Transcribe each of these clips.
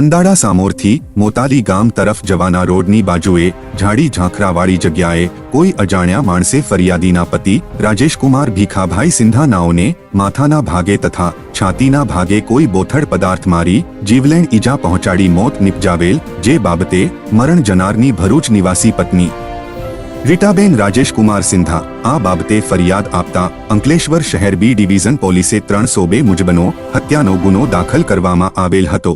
અંદાડા સામોરથી મોતાલી ગામ તરફ જવાના રોડની બાજુએ ઝાડી ઝાંખરાવાળી જગ્યાએ કોઈ અજાણ્યા માણસે ફરિયાદીના પતિ રાજેશકુમાર ભીખાભાઈ સિંધાનાઓને માથાના ભાગે તથા છાતીના ભાગે કોઈ બોથડ પદાર્થ મારી જીવલેણ ઈજા પહોંચાડી મોત નિપજાવેલ જે બાબતે મરણ જનારની ભરૂચ નિવાસી પત્ની. રીટાબેન રાજેશકુમાર સિંધા આ બાબતે ફરિયાદ આપતા અંકલેશ્વર શહેર બી ડિવિઝન પોલીસે ત્રણસો બે મુજબનો હત્યાનો ગુનો દાખલ કરવામાં આવેલ હતો.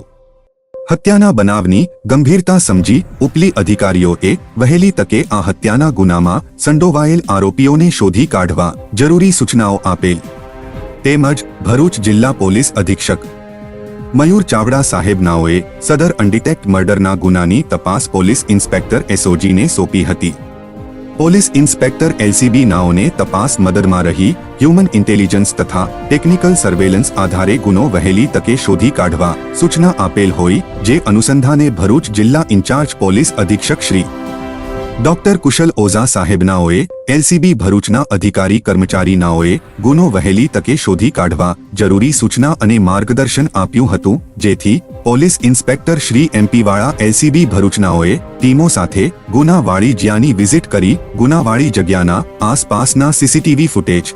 હત્યાના બનાવની ગંભીરતા સમજી ઉપલી અધિકારીઓએ વહેલી તકે આ હત્યાના ગુનામાં સંડોવાયેલ આરોપીઓને શોધી કાઢવા જરૂરી સૂચનાઓ આપેલ. તેમજ ભરૂચ જિલ્લા પોલીસ અધિક્ષક મયુર ચાવડા સાહેબનાઓએ સદર અનડિટેક્ટ મર્ડરના ગુનાની તપાસ પોલીસ ઇન્સ્પેક્ટર એસઓજીને સોંપી હતી. પોલીસ ઇન્સ્પેક્ટર એલસીબી નાઓને તપાસ મદદમાં રહી, હ્યુમન ઇન્ટેલિજન્સ તથા ટેકનિકલ સર્વેલન્સ આધારે ગુનો વહેલી તકે શોધી કાઢવા સૂચના આપેલ હોય, જે અનુસંધાને ભરૂચ જિલ્લા ઇન્ચાર્જ પોલીસ અધિક્ષક શ્રી ડોક્ટર કુશલ ઓઝા સાહેબનાઓએ એલસીબી ભરૂચના અધિકારી કર્મચારીનાઓએ ગુનો વહેલી તકે શોધી કાઢવા જરૂરી સૂચના અને માર્ગદર્શન આપ્યું હતું, જેથી પોલીસ ઇન્સ્પેક્ટર શ્રી એમપીવાળા એલસીબી ભરૂચનાઓએ ટીમો સાથે ગુનાવાળી જ્યાંની વિઝિટ કરી, ગુનાવાળી જગ્યાના આસપાસના સીસીટીવી ફૂટેજ,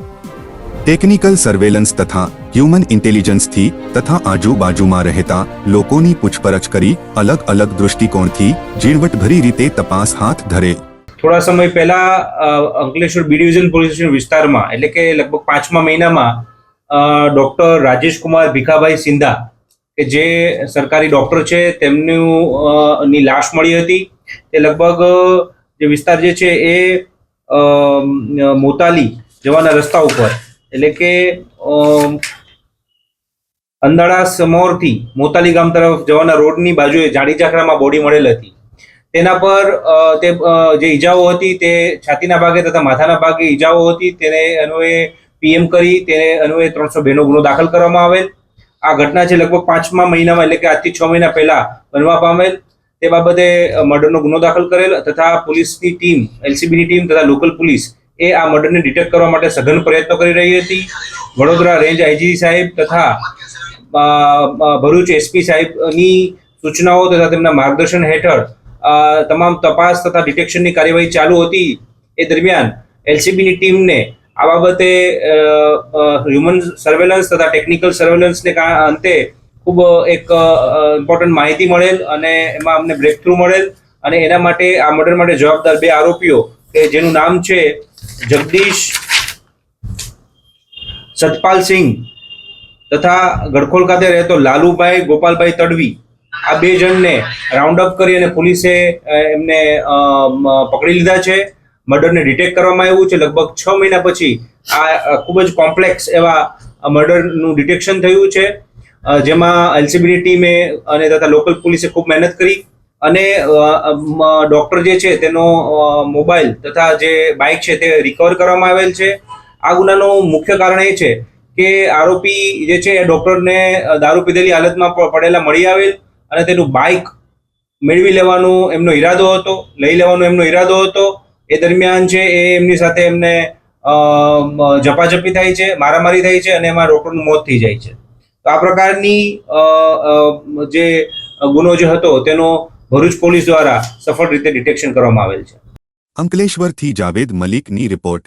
ટેકનિકલ સર્વેલન્સ તથા હ્યુમન ઇન્ટેલિજન્સથી તથા આજુબાજુમાં રહેતા લોકોની પૂછપરછ કરી અલગ અલગ દૃષ્ટિકોણથી ઝીણવટભરી રીતે તપાસ હાથ ધરે. થોડા સમય પહેલા અંકલેશ્વર બી ડિવિઝન પોલીસ વિસ્તારમાં, એટલે કે લગભગ પાંચમા મહિનામાં ડોક્ટર રાજેશ કુમાર ભીખાભાઈ સિંધા, કે જે સરકારી ડોક્ટર છે, તેમનું ની લાશ મળી હતી. તે લગભગ, જે વિસ્તાર જે છે એ મોતાલી જવાના રસ્તા ઉપર, એટલે કે અંદાળા સમોરથી મોતાલી ગામ તરફ જવાના રોડની બાજુએ જાડી ઝાખરામાં બોડી મળેલ હતી. તેના પર તે જે ઈજાઓ હતી તે છાતીના ભાગે તથા માથાના ભાગે ઈજાઓ હતી. તેને અન્વયે પીએમ કરી, તેને અન્વયે ત્રણસો બેનો ગુનો દાખલ કરવામાં આવેલ. આ ઘટના છે લગભગ પાંચમા મહિનામાં, એટલે કે આજથી છ મહિના પહેલા બનવા પામેલ. તે બાબતે મર્ડરનો ગુનો દાખલ કરેલ તથા પોલીસની ટીમ, એલસીબીની ટીમ તથા લોકલ પોલીસ એ આ મર્ડરને ડિટેક્ટ કરવા માટે સઘન પ્રયત્નો કરી રહી હતી. વડોદરા રેન્જ આઈજી સાહેબ તથા ભરૂચ એસપી સાહેબની સૂચનાઓ તથા તેમના માર્ગદર્શન હેઠળ તમામ તપાસ તથા ડિટેક્શનની કાર્યવાહી ચાલુ હતી એ દરમિયાન એલસીબીની ટીમને આ બાબતે હ્યુમન સર્વેલન્સ તથા ટેકનિકલ સર્વેલન્સને અંતે ખૂબ એક ઇમ્પોર્ટન્ટ માહિતી મળેલ અને એમાં અમને બ્રેક થ્રુ મળેલ અને એના માટે, આ મર્ડર માટે જવાબદાર બે આરોપીઓ કે જેનું નામ છે જગદીશ સતપાલસિંહ તથા ગડખોલ ખાતે રહેતો લાલુભાઈ, ગોપાલભાઈ તડવી, આ બે જણને રાઉન્ડ અપ કરી અને પોલીસે એમને પકડી લીધા છે. મર્ડરને ડિટેક્ટ કરવામાં આવ્યું છે. લગભગ છ મહિના પછી આ ખૂબ જ કોમ્પ્લેક્સ એવા મર્ડરનું ડિટેક્શન થયું છે. જેમાં એલસીબીની ટીમે અને તથા લોકલ પોલીસે ખૂબ મહેનત કરી અને ડૉક્ટર જે છે તેનો મોબાઈલ તથા જે બાઇક છે તે રિકવર કરવામાં આવેલ છે. આ ગુનાનું મુખ્ય કારણ એ છે કે આરોપી જે છે એ ડોક્ટરને દારૂ પીધેલી હાલતમાં પડેલા મળી આવેલ અને તેનું બાઇક મેળવી લેવાનો એમનો ઈરાદો હતો, લઈ લેવાનો એમનો ઈરાદો હતો. એ દરમિયાન છે એ એમની સાથે એમને ઝપાઝપી થાય છે, મારામારી થાય છે અને એમાં ડોક્ટરનું મોત થઈ જાય છે. તો આ પ્રકારની જે ગુનો જે હતો તેનો ભરૂચ પોલીસ દ્વારા સફળ રીતે ડિટેક્શન કરવામાં આવેલ છે. અંકલેશ્વરથી જાવેદ મલિકની રિપોર્ટ.